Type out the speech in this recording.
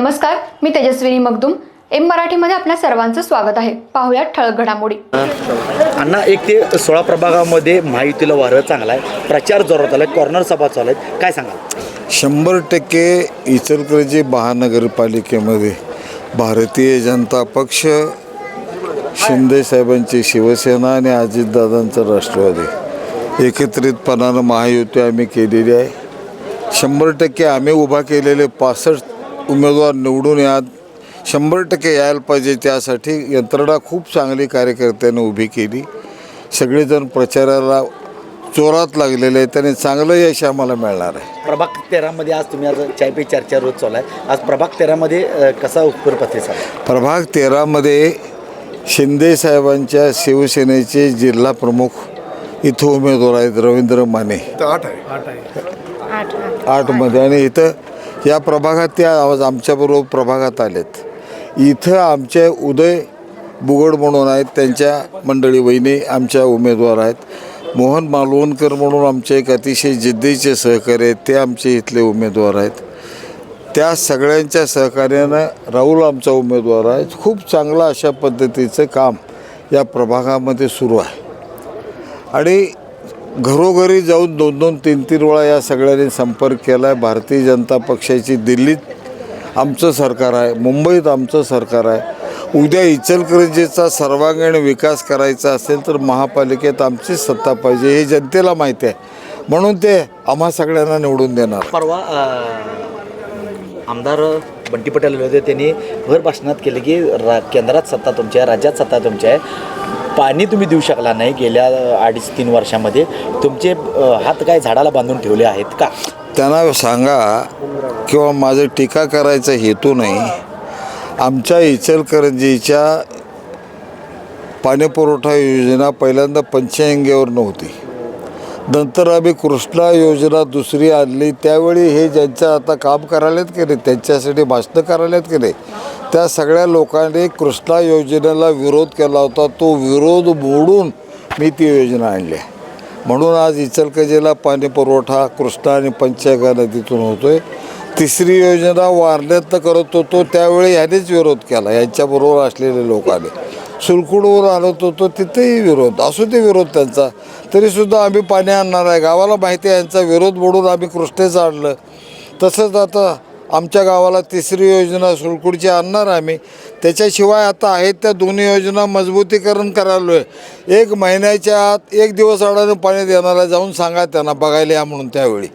नमस्कार मी तेजस्विनी मगदुम. एम मराठीमध्ये आपल्या सर्वांचं स्वागत आहे. पाहुयात ठळक घडामोडी. अण्णा एक ते सोळा प्रभागामध्ये महायुतीला वारं चांगला आहे. प्रचार जोरात आला आहे कॉर्नर सभा चालू आहेत. काय सांगाल? शंभर टक्के इचलकरंजी महानगरपालिकेमध्ये भारतीय जनता पक्ष शिंदे साहेबांची शिवसेना आणि अजितदादांचं राष्ट्रवादी. एकत्रितपणानं महायुती आम्ही केलेली आहे. शंभर टक्के आम्ही उभा केलेले पासष्ट उमेदवार निवडून यात शंभर टक्के यायला पाहिजे त्यासाठी यंत्रणा खूप चांगली कार्यकर्त्यांनी उभी केली. सगळेजण प्रचाराला जोरात लागलेले आहेत आणि चांगलं यश आम्हाला मिळणार आहे. प्रभाग तेरामध्ये आज तुम्ही आज चाय पे चर्चा रोज चालू आहे. आज प्रभाग तेरामध्ये अ, कसा उत्तर प्रतिसाद आहे? प्रभाग तेरामध्ये शिंदे साहेबांच्या शिवसेनेचे जिल्हा प्रमुख इथं उमेदवार आहेत रवींद्र माने. आठमध्ये आणि इथं या प्रभागात त्या आवाज आमच्याबरोबर प्रभागात आलेत. इथं आमचे उदय बुगड म्हणून आहेत त्यांच्या मंडळी वहिनी आमच्या उमेदवार आहेत. मोहन मालवणकर म्हणून आमचे एक अतिशय जिद्दीचे सहकारी आहेत ते आमचे इथले उमेदवार आहेत. त्या सगळ्यांच्या सहकार्यानं राहुल आमचा उमेदवार आहे. खूप चांगलं अशा पद्धतीचं काम या प्रभागामध्ये सुरू आहे. आणि घरोघरी जाऊन दोन दोन तीन तीन वेळा या सगळ्यांनी संपर्क केला आहे भारतीय जनता पक्षाची दिल्लीत आमचं सरकार आहे मुंबईत आमचं सरकार आहे. उद्या इचलकरंजीचा सर्वांगीण विकास करायचा असेल तर महापालिकेत आमचीच सत्ता पाहिजे हे जनतेला माहिती आहे. म्हणून ते आम्हा सगळ्यांना निवडून देणार. परवा आमदार बंटी पटेल होते त्यांनी भर भाषणात केले की रा केंद्रात सत्ता तुमची आहे राज्यात सत्ता तुमची आहे. पाणी तुम्ही देऊ शकला नाही गेल्या अडीच तीन वर्षामध्ये. तुमचे हात काय झाडाला बांधून ठेवले आहेत का? त्यांना सांगा किंवा माझं टीका करायचा हेतू नाही. आमच्या इचलकरंजीच्या पाणीपुरवठा योजना पहिल्यांदा पंचगंगेवर नव्हती. नंतर आम्ही कृष्णा योजना दुसरी आणली. त्यावेळी हे ज्यांचं आता काम करायलाच केले त्यांच्यासाठी भाषणं करायलाच केले त्या सगळ्या लोकांनी कृष्णा योजनेला विरोध केला होता. तो विरोध मोडून मी ती योजना आणली. आहे म्हणून आज इचलकजीला पाणी पुरवठा कृष्णा आणि पंचगंगा नदीतून होतोय. तिसरी योजना वारण्यातनं करत होतो. त्यावेळी ह्यानेच विरोध केला. यांच्याबरोबर असलेल्या लोकांनी सुलकुडवर आणत होतो. तिथेही विरोध. असू दे विरोध त्यांचा. तरीसुद्धा आम्ही पाणी आणणार आहे. गावाला माहिती आहे यांचा विरोध मोडून आम्ही कृष्णेचं आणलं. तसंच आता आमच्या गावाला तिसरी योजना सुळकुडची आणणार आम्ही. त्याच्याशिवाय आता आहेत त्या दोन्ही योजना मजबूतीकरण करायलो आहे एक महिन्याच्या आत एक दिवस अडानं पाणी देणारा जाऊन सांगा त्यांना बघायला या म्हणून त्यावेळी.